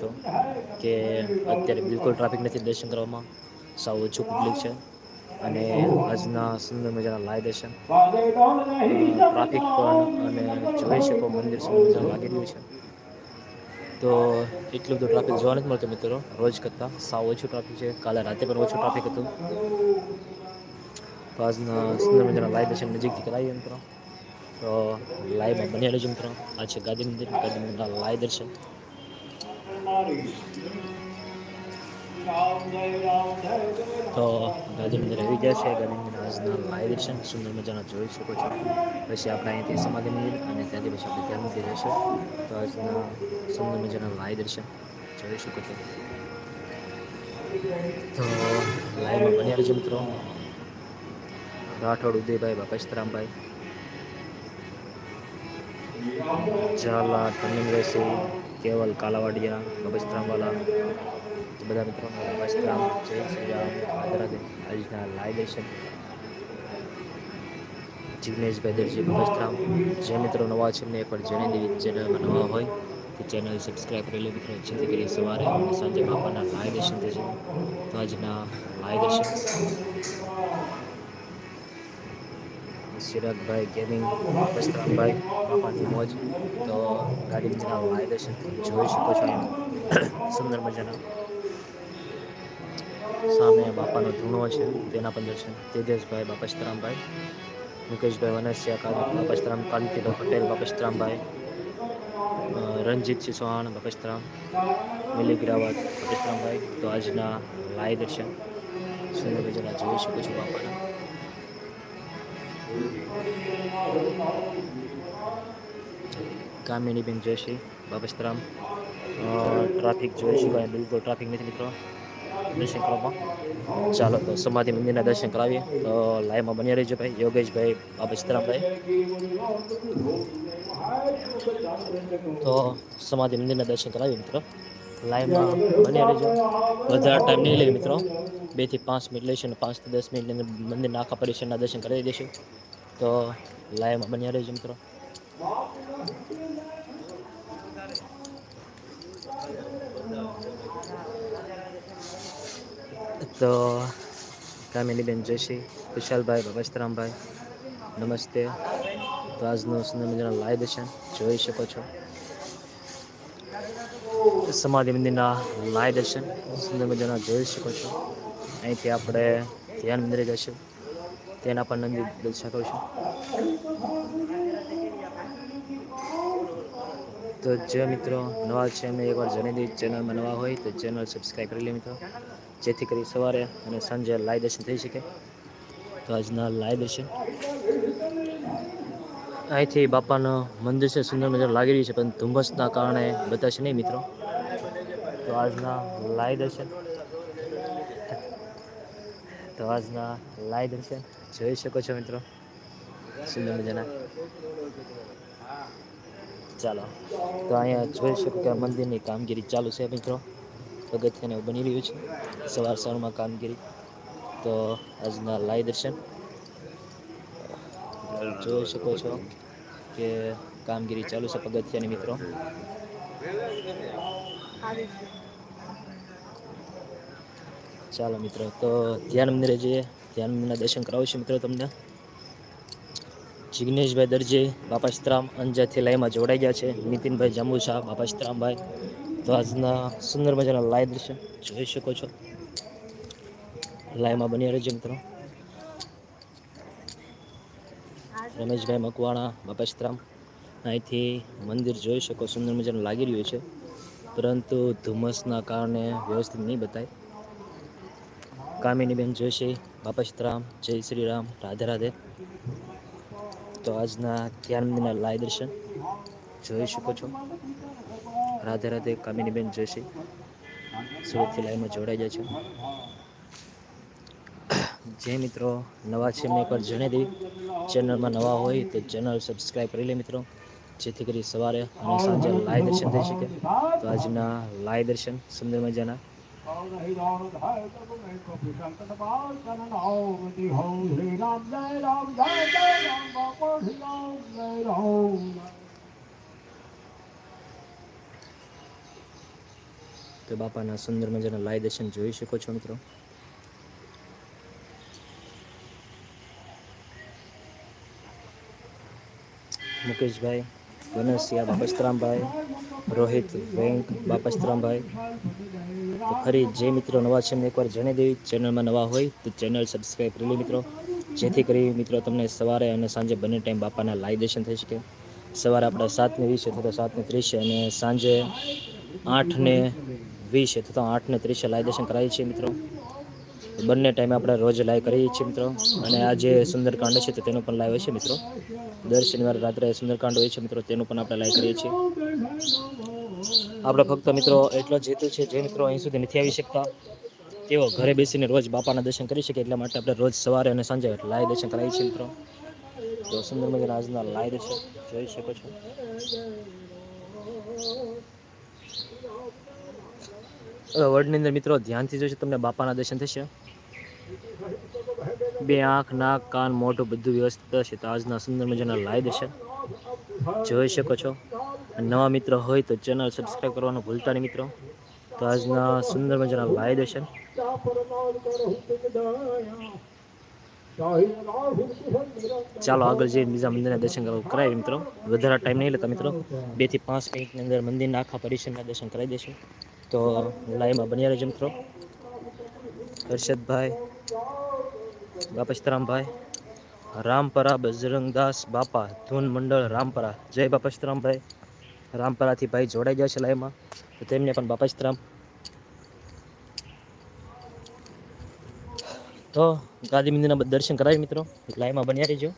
છો કે અત્યારે બિલકુલ ટ્રાફિક નથી દર્શન કરવામાં. સાવ ઓછું પબ્લિક છે. અને આજના સુંદર મજાના લાય દર્શન. ટ્રાફિક પણ અને જોઈ શકો મંદિર સુંદર મજાનું લાગી રહ્યું છે. તો એટલું બધું ટ્રાફિક જોવા નથી મળતું મિત્રો. રોજ કરતાં સાવ ઓછું ટ્રાફિક છે. કાલે રાતે પણ ઓછું ટ્રાફિક હતું. તો આજના સુંદર મજાના લાય દર્શન નજીકથી કરાવીએ મિત્રો. તો લાઈવમાં બની રહેજો મિત્રો. આ છે ગાંધી મંદિર. ગાંધી મંદિરના લાઈ દર્શન. તો ગાંધી મંદિર આવી ગયા છે. ગાંધી મંદિર આજના લાઈ દર્શન સુંદર મજાના જોઈ શકો છો. પછી આપણે અહીંથી સમાધિ મંદિર અને ત્યાંથી પછી આપણે ધ્યાન મંદિર રહેશે તો આજના સુંદર મજાના લાઈ દર્શન જોઈ શકો છો. તો લાઈવમાં બન્યા રહેજો મિત્રો. રાઠોડ, ઉદયભાઈ બાપેશરામભાઈ ઝાલા રહેશે કેવલ કાલાવાડિયા બાપેશરામવાલા બધા મિત્રોને બાપેશરામ જય શ્રી આજના લાઈવ દર્શન. જીગ્નેશભાઈ દરજી બાપેશરામ જે મિત્રો નવા છે એમને એકવાર જણાવી દેવી ચેનલમાં નવા હોય, તો ચેનલ સબસ્ક્રાઈબ કરી લે મિત્રો. જેથી કરી સવારે સાંજે બાપાના લાઈવ દર્શન થશે. તો આજના લાઈવ દર્શન. ચિરાગભાઈ ગેમિંગ, વસ્ત્રામભાઈ બાપાની મોજ. તો ગાડી મિત્રના માર્ગદર્શન દર્શન જોઈ શકો છો સુંદર મજાના સામે બાપાનો ધૂણો છે. તેના પણ દર્શન. તેજસભાઈ બાપસ્તરામભાઈ મુકેશભાઈ વનસ્યા બાપસ્તરામ કાંતિભાઈ પટેલ બાપસ્તરામભાઈ રણજીતસિંહ ચૌહાણ બાપસ્તરામ મિલી ગ્રાવત બાપસ્તરામભાઈ તો આજના લાઈવ દર્શન. સુંદર મજાના જોઈ શકો છો બાપાના. કામિનીબેન જોશી, બાબસ્તરામ. ટ્રાફિક જોઈ શકાય બિલકુલ ટ્રાફિક નથી મિત્રો. દર્શન કરવામાં ચાલો, તો સમાધિ મંદિરના દર્શન કરાવીએ. તો લાઈવમાં બન્યા રહીજો ભાઈ. યોગેશભાઈ, બાબસ્તરામભાઈ. તો સમાધિ મંદિરના દર્શન કરાવીએ મિત્રો. લાઈવમાં બન્યા રહેજો. વધારે ટાઈમ નહીં લે મિત્રો. બેથી પાંચ મિનિટ લઈશું અને પાંચથી દસ મિનિટની અંદર મંદિરના આખા પરિસરના દર્શન કરાવી દઈશું. તો લાઈવમાં બન્યા રહેજો મિત્રો. તો કામિનીબેન જોશી વિશાલભાઈ ભવસ્તરામભાઈ નમસ્તે. તો આજનું સુંદર મજાના લાઈવ દર્શન જોઈ શકો છો. સમાધિ મંદિરના લાય દર્શન સુંદર મજાના જોઈ શકો છો. અહીંથી આપણે ધ્યાન મંદિરે જઈશું તેના પણ નંદી દર્શન છું તો જે મિત્રો નવા છે અમે એકવાર દઈએ ચેનલમાં નવા હોય તો ચેનલ સબસ્ક્રાઈબ કરી લે મિત્રો. જેથી કરી સવારે અને સાંજે લાય દર્શન થઈ શકે. તો આજના લાય દર્શન. અહીંથી બાપાનું મંદિર છે સુંદર મજા લાગી રહ્યું છે, પણ ધુમ્મસના કારણે બતાશે નહીં મિત્રો? તો આજના લાઈ દર્શન તો આજના લાઈ દર્શન જોઈ શકો છો મિત્રો. સુંદર મજાના. ચાલો. તો અહીંયા જોઈ શકો કે મંદિરની કામગીરી ચાલુ છે મિત્રો. અગત્યને બની રહ્યું છે. સવાર સવારમાં કામગીરી. તો આજના લાઈ દર્શન. જોઈ શકો છો કે કામગીરી ચાલુ છે પગથિયાની મિત્રો. ચાલો મિત્રો, તો ધ્યાન મંદિરે જઈએ ધ્યાન મંદિરના દર્શન કરાવીશું મિત્રો તમને. જિગ્નેશભાઈ દરજી બાપાસ્તરામ અંજારથી લાઈમાં જોડાઈ ગયા છે. નીતિનભાઈ જાંબુશા બાપા સીતરામભાઈ તો આજના સુંદર મજાના લાઈવ દર્શન જોઈ શકો છો. લાઈવમાં બની રહેજો મિત્રો. રમેશભાઈ મકવાણા બાપાસ્તરામ અહીંથી મંદિર જોઈ શકો, સુંદર મજાનું લાગી રહ્યું છે. પરંતુ ધુમ્મસના કારણે વ્યવસ્થિત નહીં બતાય. કામિનીબેન જોશી બાપાસ્તરામ જય શ્રી રામ રાધે રાધે. તો આજના ધ્યાન મંદિરના લાઈવ દર્શન જોઈ શકો છો. રાધે રાધે કામિનીબેન જોશી સુરતથી લાઈવમાં જોડાઈ જાય છે. જે મિત્રો નવા છે, મેં એકવાર જણાવી દેવી ચેનલમાં નવા હોય તો ચેનલ સબસ્ક્રાઈબ કરી લે મિત્રો. જેથી કરી સવારે અને સાંજે લાઈવ દર્શન થઈ શકે. તો આજના લાઈવ દર્શન સુંદર મજાના તો બાપાના સુંદર મજાના લાય દર્શન જોઈ શકો છો મિત્રો. મુકેશભાઈ વનસિયા બાપસ્તરામભાઈ રોહિત, વેંક બાપસ્તરામભાઈ તો ફરી જે મિત્રો નવા છે એમને એકવાર જણાવી દેવી. ચેનલમાં નવા હોય તો ચેનલ સબસ્ક્રાઈબ કરી લે મિત્રો. જેથી કરી મિત્રો તમને સવારે અને સાંજે બંને ટાઈમ બાપાના લાઈવ દર્શન થઈ શકે. સવારે આપણે સાતને વીસે થતા સાતને ત્રીસે અને સાંજે આઠને વીસે થતા આઠને ત્રીસે લાઈવ દર્શન કરાવીએ છીએ મિત્રો. બંને ટાઈમે આપણે રોજ લાઈવ કરીએ છીએ મિત્રો. અને આ જે સુંદરકાંડ છે તેનો પણ લાઈવ હોય છે મિત્રો. દર શનિવારે રાત્રે સુંદરકાંડ હોય છે મિત્રો, તેનું પણ આપણે લાઈવ કરીએ છીએ. આપણે ફક્ત મિત્રો એટલો જ હેતુ છે જે મિત્રો અહીં સુધી નથી આવી શકતા. તેઓ ઘરે બેસીને રોજ બાપાના દર્શન કરી શકે એટલા માટે આપણે રોજ સવારે અને સાંજે લાઈવ દર્શન કરાવીએ છીએ મિત્રો. તો સુંદર મજાના આજના લાઈવ દર્શન જોઈ શકો છો. વર્ડની અંદર મિત્રો ધ્યાનથી જોશો તમને બાપાના દર્શન થશે. બે આંખ, નાક, કાન, મોઢું બધું વ્યવસ્થિત છે. તો આજના સુંદર મજાના લાઈ દર્શન જોઈ શકો છો. નવા મિત્રો હોય તો ચેનલ સબસ્ક્રાઈબ કરવાનું ભૂલતા નહીં મિત્રો. તો આજના સુંદર મજાના લાઈ દર્શન ચાલો આગળ જઈને બીજા મંદિરના દર્શન કરાવી મિત્રો. વધારે ટાઈમ નહીં લેતા મિત્રો. બેથી પાંચ મિનિટની અંદર મંદિરના આખા પરિસરના દર્શન કરાવી દઈશું તો લાઈવમાં બન્યા રહેજો મિત્રો. હર્ષદભાઈ બાપસ્તરામભાઈ રામપરા બજરંગદાસ બાપા ધૂન મંડળ રામપરા. જય બાપા બાપસ્તરામભાઈ રામપરાથી ભાઈ જોડાઈ ગયા છે લાઈવમાં. તો તેમને પણ બાપા બાપસ્તરામ તો ગાંધી મંદિરના દર્શન કરાવી મિત્રો. લાઈવમાં બન્યા રહેજો.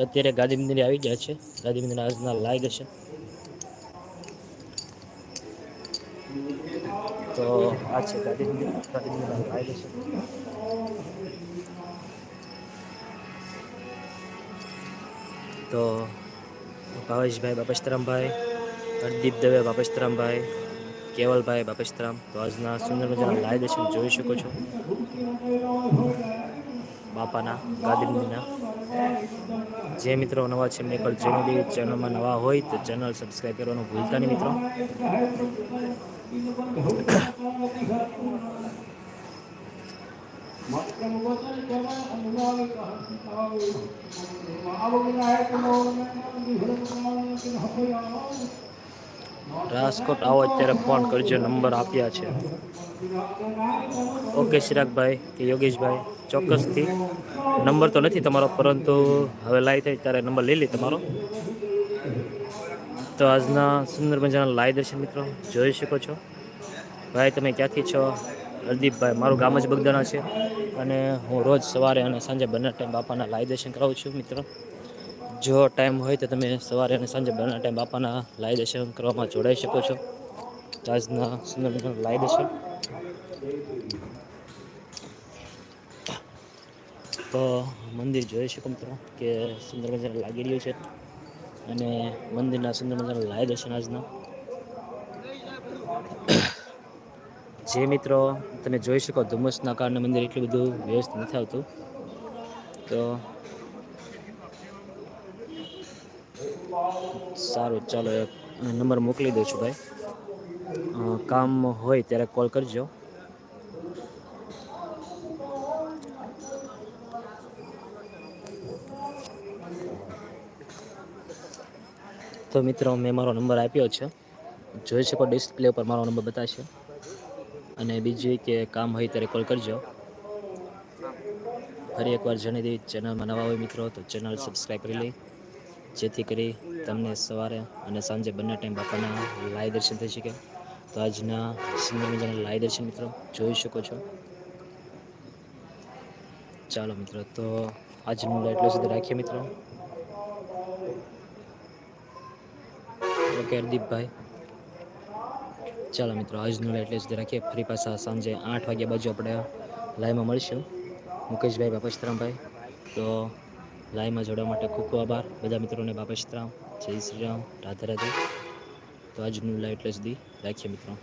અત્યારે ગાંધી મંદિર આવી ગયા છે. ગાંધી મંદિરના આજના લાઈવ દર્શન. તો આ છે ગાંધી મંદિર ગાંધી મંદિરના લાઈવ દર્શન તો ભાવેશભાઈ બાપસ્તરામભાઈ હરદીપ દવે બાપસ્તરામભાઈ કેવલભાઈ બાપસ્તરામ તો આજના સુંદર મજાના લાઈવ દર્શન જોઈ શકો છો. બાપાના ગાંધી મંદિરના જે મિત્રો નવા છે, એમને પણ દેવી ચેનલમાં નવા હોય તો ચેનલ સબસ્ક્રાઈબ કરવાનું ભૂલતા નહીં, મિત્રો. રાજકોટ આવો અત્યારે ફોન કરજો, નંબર આપ્યા છે. ઓકે ચિરાગભાઈ કે યોગેશભાઈ, ચોક્કસથી. નંબર તો નથી તમારો, પરંતુ હવે લાઈ થાય ત્યારે નંબર લઈ લે તમારો. તો આજના સુંદર મજાના લાય દર્શન મિત્રો, જોઈ શકો છો. ભાઈ, તમે ક્યાંથી છો? હરદીપભાઈ, મારું ગામ જ બગદાણા છે. અને હું રોજ સવારે અને સાંજે બંને ટાઈમ બાપાના લાઈવ દર્શન કરાવું છું, મિત્રો. જો ટાઈમ હોય તો તમે સવારે અને સાંજે બંને ટાઈમ બાપાના લાઈવ દર્શન કરવામાં જોડાઈ શકો છો. આજના સુંદર લાઈવ દર્શન. તો મંદિર જોઈ શકો મિત્રો કે સુંદર મજાનું લાગી રહ્યું છે. અને મંદિરના સુંદર મજાના લાઈવ દર્શન આજના. જે મિત્રો તમે જોઈ શકો ધુમ્મસના કારણે મંદિર એટલું બધું વ્યસ્ત નથી આવતું. તો સારું, ચાલો નંબર મોકલી દઉં છું ભાઈ. કામ હોય ત્યારે કોલ કરજો. તો મિત્રો, મેં મારો નંબર આપ્યો છે. જોઈ શકો ડિસ્પ્લે ઉપર મારો નંબર બતાવશે. અને બીજું કે કામ હોય ત્યારે કોલ કરજો. ફરી એકવાર જણાવી દેવી ચેનલમાં નવા હોય મિત્રો, તો ચેનલ સબસ્ક્રાઈબ કરી લઈ જેથી કરી તમને સવારે અને સાંજે બંને ટાઈમ બાપાના લાઈવ દર્શન થઈ શકે. તો આજના સુંદર મજાના દર્શન મિત્રો, જોઈ શકો છો. ચાલો મિત્રો, તો આજનું એટલું સુધી રાખીએ મિત્રો. ઓકે, હરદીપભાઈ. ચાલો મિત્રો આજનું એટલે સુધી રાખીએ. ફરી પાછા સાંજે આઠ વાગ્યા બાજુ આપણે લાઈવમાં મળીશું. મુકેશભાઈ, બાપશ્રામભાઈ. તો લાઈવમાં જોડવા માટે ખૂબ ખૂબ આભાર. બધા મિત્રોને બાપશ્રામ, જય શ્રી રામ, રાધે રાધે. તો આજનું લાઈવ એટલે સુધી રાખીએ મિત્રો.